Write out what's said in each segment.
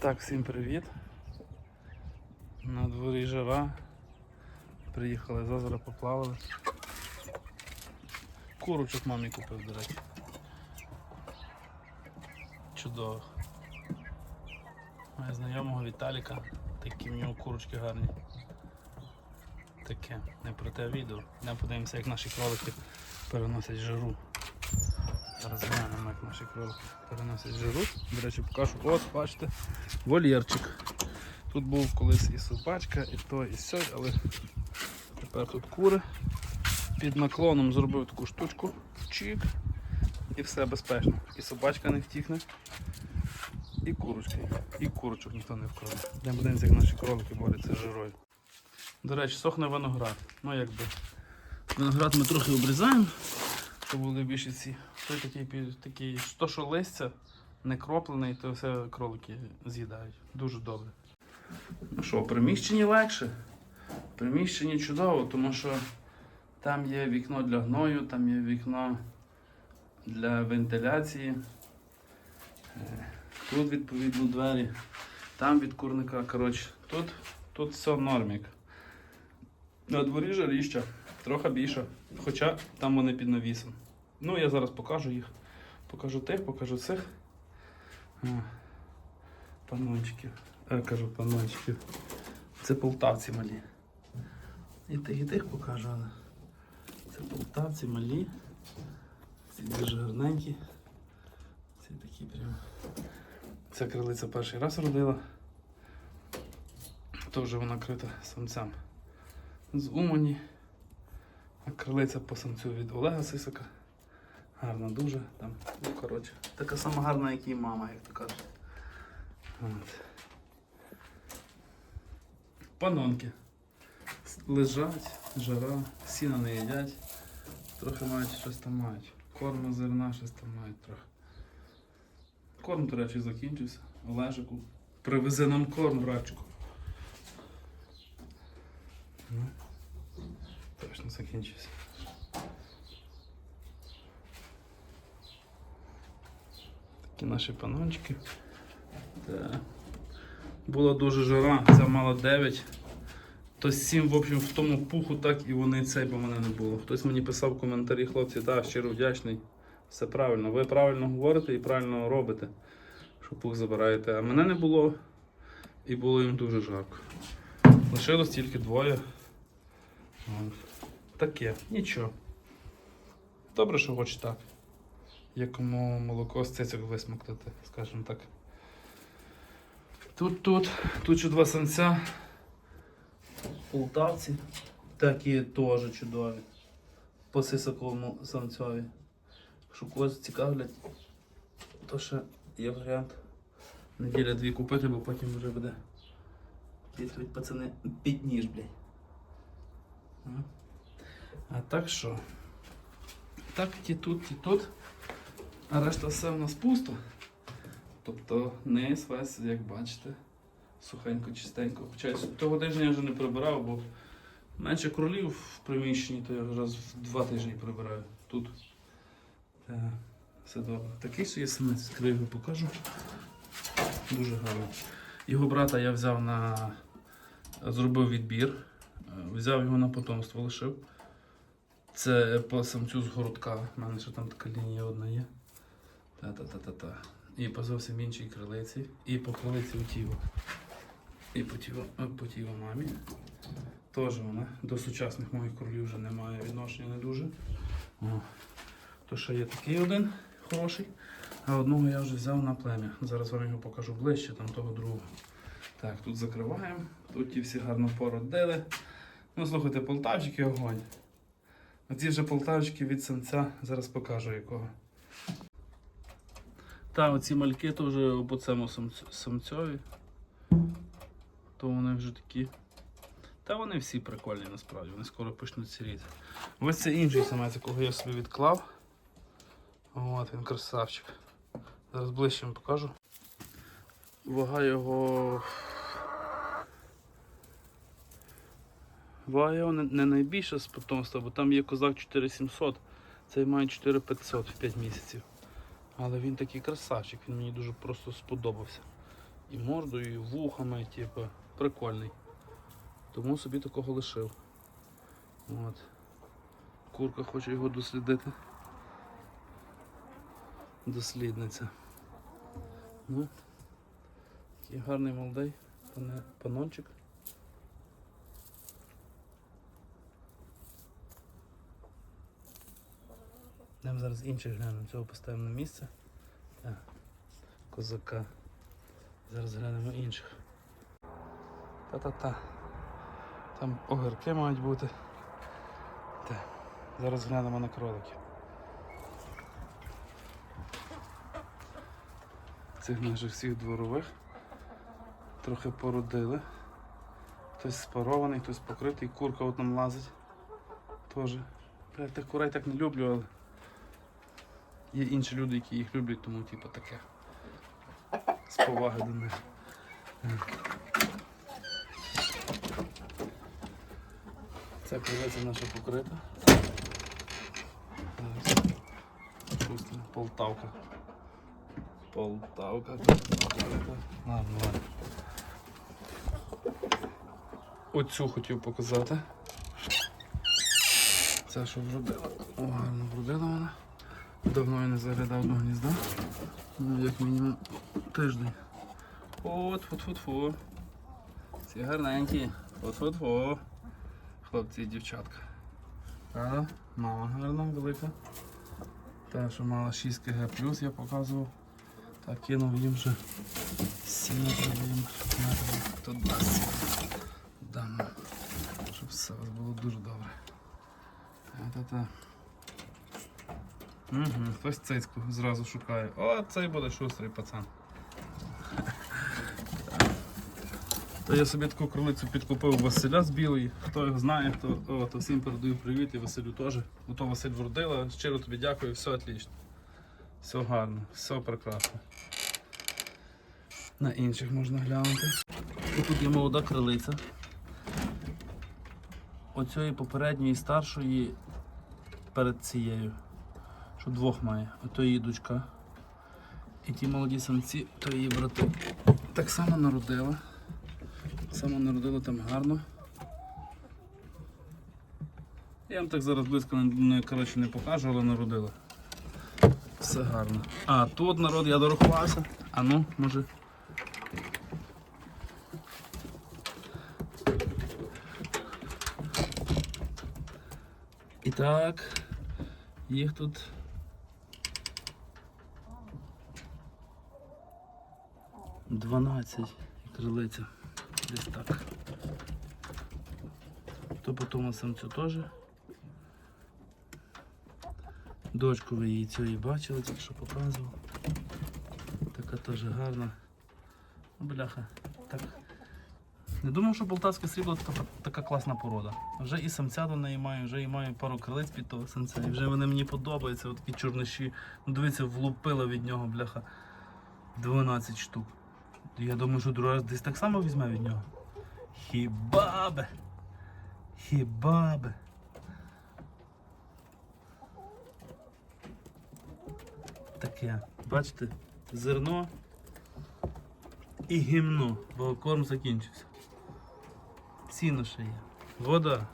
Так, всім привіт. На дворі жара. Приїхали з озера, поплавали. Курочок мамі купив, до речі. Чудово. Моя знайомого Віталіка. Такі в нього курочки гарні. Таке, не про те відео. Йдемо подивимося, як наші кролики переносять жару. Зараз глянемо, як наші кролики переносять жару. До речі, покажу. Ось, бачите, вольєрчик. Тут був колись і собачка, і то, і сьо, але тепер тут кури. Під наклоном зробив таку штучку, чик, і все безпечно. І собачка не втікне, і курочки, і курочок ніхто не вкраде. Йдемо подивимося, як наші кролики борються з жирою. До речі, сохне виноград. Ну якби. Виноград ми трохи обрізаємо, щоб були більше ці. Той такий, такий, то що листя не кроплений, то все кролики з'їдають. Дуже добре. Ну що, в приміщенні легше. В приміщенні чудово, тому що там є вікно для гною, там є вікно для вентиляції. Е, Тут відповідно двері, там від курника. Коротше, тут, тут все нормік. На дворі жаріща, трохи більше. Хоча там вони під навісом. Ну, я зараз покажу їх. Покажу тих, покажу цих. Панончиків. Е, кажу панончиків. Це полтавці малі. І тих, і тих покажу, але це полтавці малі. Ці дуже гарненькі. Ці такі прям. Ця крилиця перший раз родила. То вона крита самцям з Умані. А крилиця по самцю від Олега Сисака. Гарна дуже. Там, ну, коротше, така сама гарна, як і мама, як то кажуть. От. Панонки. Лежать, жара, сіна не їдять. Трохи мають щось там мають. Корма зерна, щось там мають трохи. Корм, до речі, закінчився. Олежику. Привези нам корм, братчику. Ну, точно закінчився. Такі наші панончики. Так. Була дуже жара, ця мала 9. То 7, в общем, в тому пуху, так і вони цей, бо мене не було. Хтось мені писав в коментарі, хлопці, так, щиро вдячний. Все правильно. Ви правильно говорите і правильно робите, що пух забираєте. А мене не було і було їм дуже жарко. Лишилось тільки двоє. Таке, нічого. Добре, що хоч так. Якому молоко з цицьок висмоктати, скажімо так. Тут, тут, тут ще два самця. Полтавці. Такі теж чудові. По сисаковому самцьові. Якщо когось цікавлять, то ще є варіант. Неділя дві купити, бо потім вже буде. Дійствують пацани під ніж, блядь. А? Так що? Так, ті тут, ті тут. А решта все в нас пусто. Тобто низ весь, як бачите, сухенько, чистенько. Хоча того тижня я вже не прибирав, бо менше кролів в приміщенні, то я раз в два тижні прибираю тут. Так, все добре. Такий собі самець його покажу. Дуже гарний. Його брата я взяв на. зробив відбір. Взяв його на потомство лишив. Це по самцю з городка. У мене ще там така лінія одна є. Та-та-та-та-та. І по зовсім іншій крилиці. І по крилиці у Тіво. І по Тіво, е, по Тіво мамі. Теж вона до сучасних моїх кролів вже немає відношення не дуже. О. То ще є такий один хороший. А одного я вже взяв на плем'я. Зараз вам його покажу ближче, там того другого. Так, тут закриваємо. Тут ті всі гарно породили. Ну, слухайте, полтавчики огонь. Оці вже полтавчики від самця, зараз покажу якого. Та, оці мальки то вже по цьому самцьові. То вони вже такі. Та вони всі прикольні насправді, вони скоро почнуть сіріти. Ось це інший самець, якого я собі відклав. От він красавчик. Зараз ближче вам покажу. Вага його. Вага його не найбільша з потомства, бо там є козак 4700, цей має 4500 в 5 місяців. Але він такий красавчик, він мені дуже просто сподобався. і мордою, і вухами, типу, прикольний. Тому собі такого лишив. От. Курка хоче його дослідити. Дослідниця. Ну, такий гарний молодий панончик. Йдемо зараз інших глянемо. Цього поставимо на місце. Так. Козака. Зараз глянемо інших. Та-та-та. Там огірки мають бути. Так. Зараз глянемо на кроликів. Цих наших всіх дворових. Трохи породили. Хтось спарований, хтось покритий, курка от нам лазить. Теж. Тих курей так не люблю, але є інші люди, які їх люблять, тому типу таке. З поваги до них. Ця кривиця наша покрита. Пустимо. Полтавка. Полтавка. Покрита. Ладно, ладно. Оцю хотів показати. Це що вродила. О, гарно вродила вона. Давно я не заглядав до гнізда. Ну, як мінімум тиждень. От, фу фу фу Ці гарненькі. От фу фу Хлопці і дівчатка. Правда? Мама гарна, велика. Та, що мала 6 кг плюс, я показував. Так, кинув їм вже 7 їм. Тут 20. Дам. Щоб все у вас було дуже добре. Та-та-та. Угу, хтось цицьку зразу шукає. О, цей буде шустрий пацан. То я собі таку кролицю підкупив Василя з білої. Хто його знає, хто о, то всім передаю привіт і Василю теж. Ну то Василь вродила. Щиро тобі дякую, все отлично. Все гарно, все прекрасно. На інших можна глянути. Тут є молода крилиця. Оцієї попередньої старшої перед цією. Що двох має. Ото її дочка. І ті молоді самці, то її брати. Так само народила. Так само народила там гарно. Я вам так зараз близько не, коротше, не покажу, але народила. Все гарно. А тут народ я дорахувався. А ну, може. І так, їх тут. Дванадцять крилиця. Десь так. То потім самцю теж. Дочку ви її цієї бачили, тільки що показував. Така теж гарна. Ну, бляха. Так. Не думав, що полтавське срібло така, така класна порода. Вже і самця до неї маю, вже і маю пару крилиць під того самця. І вже вони мені подобаються, от такі чорниші. Ну дивіться, влупила від нього, бляха. 12 штук. Я думаю, що другий раз десь так само візьме від нього. Хіба би? Хіба би? Таке, бачите, зерно і гімно, бо корм закінчився. Сіно ще є. Вода.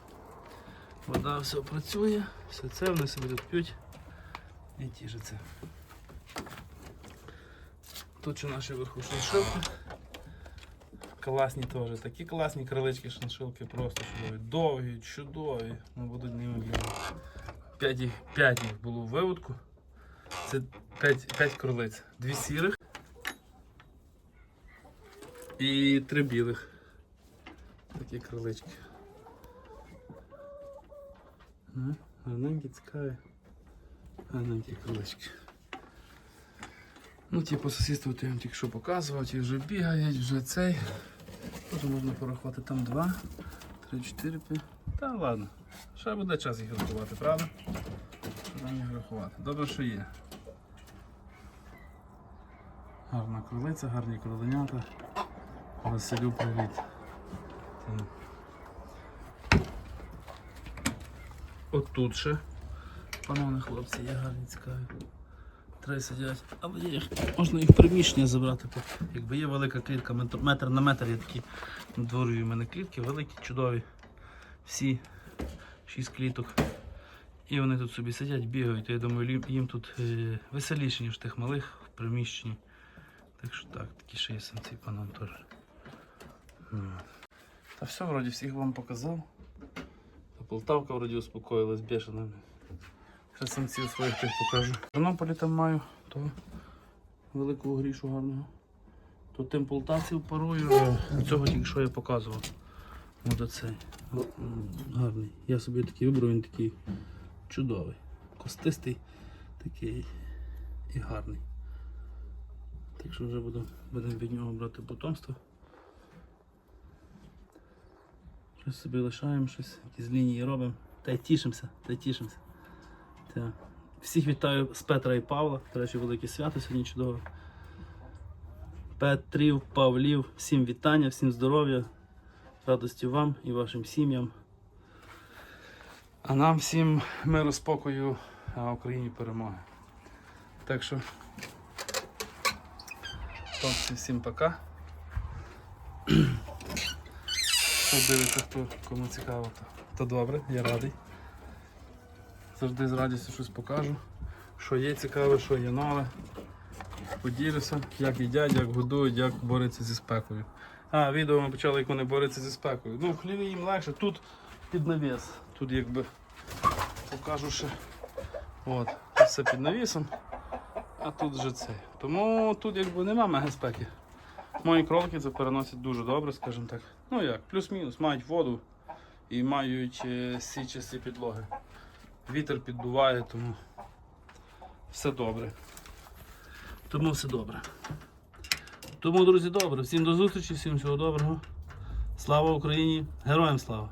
Вода все працює, все це вони собі тут п'ють і тішаться. Тут ще наші вверху шиншилки. Класні теж. Такі класні крилички шиншилки, просто чудові. Довгі, чудові. Ну, будуть неймовірні. П'ять їх, п'ять їх було в виводку. Це п'ять, п'ять кролиць. Дві сірих і три білих. Такі крилички. Гарненькі, цікаві. Гарненькі крилички. Ну, ті по сусідству я вам тільки що показував, ті вже бігають, вже цей. Тут можна порахувати там два, три, чотири, п'ять. Та ладно. Ще буде час їх рахувати, правда? Нам їх рахувати. Добре, що є. Гарна кролиця, гарні кроленята. Василю привіт. Так. От тут ще. Пановне хлопці, є гарні цікаві. Три сидять, але їх, можна їх приміщення забрати. Якби є велика клітка, метр, на метр є такі дворові в мене клітки, великі, чудові. Всі шість кліток. І вони тут собі сидять, бігають. Я думаю, їм- тут е, веселіше, ніж тих малих в приміщенні. Так що так, такі ще є самці панам теж. Та все, вроді всіх вам показав. Та Полтавка вроді успокоїлась бешено. Самців своїх тих покажу. В Тернополі там маю то великого грішу гарного. То тим полтавців парую, цього тільки що я показував. От оцей. Гарний. Я собі такий вибрав, він такий чудовий. Костистий такий і гарний. Так що вже буду, будемо від нього брати потомство. Щось собі лишаємо, щось, якісь лінії робимо. Та й тішимося, та й тішимося. Та. Всіх вітаю з Петра і Павла. До речі, велике свято сьогодні чудове. Петрів, Павлів, всім вітання, всім здоров'я, радості вам і вашим сім'ям. А нам всім миру, спокою, а Україні перемоги. Так що, хлопці, всім пока. Хто дивиться, хто кому цікаво, то, то добре, я радий. Завжди з радістю щось покажу. Що є цікаве, що є нове. Поділюся, як їдять, як годують, як борються зі спекою. А, відео ми почали, як вони борються зі спекою. Ну, в хліві їм легше, тут під навіс. Тут якби покажу ще. От, тут все під навісом, а тут вже це. Тому тут якби нема мега спеки. Мої кролики це переносять дуже добре, скажімо так. Ну як, плюс-мінус, мають воду і мають е, січасті підлоги. Вітер піддуває, тому все добре. Тому все добре. Тому, друзі, добре. Всім до зустрічі, всім всього доброго. Слава Україні! Героям слава!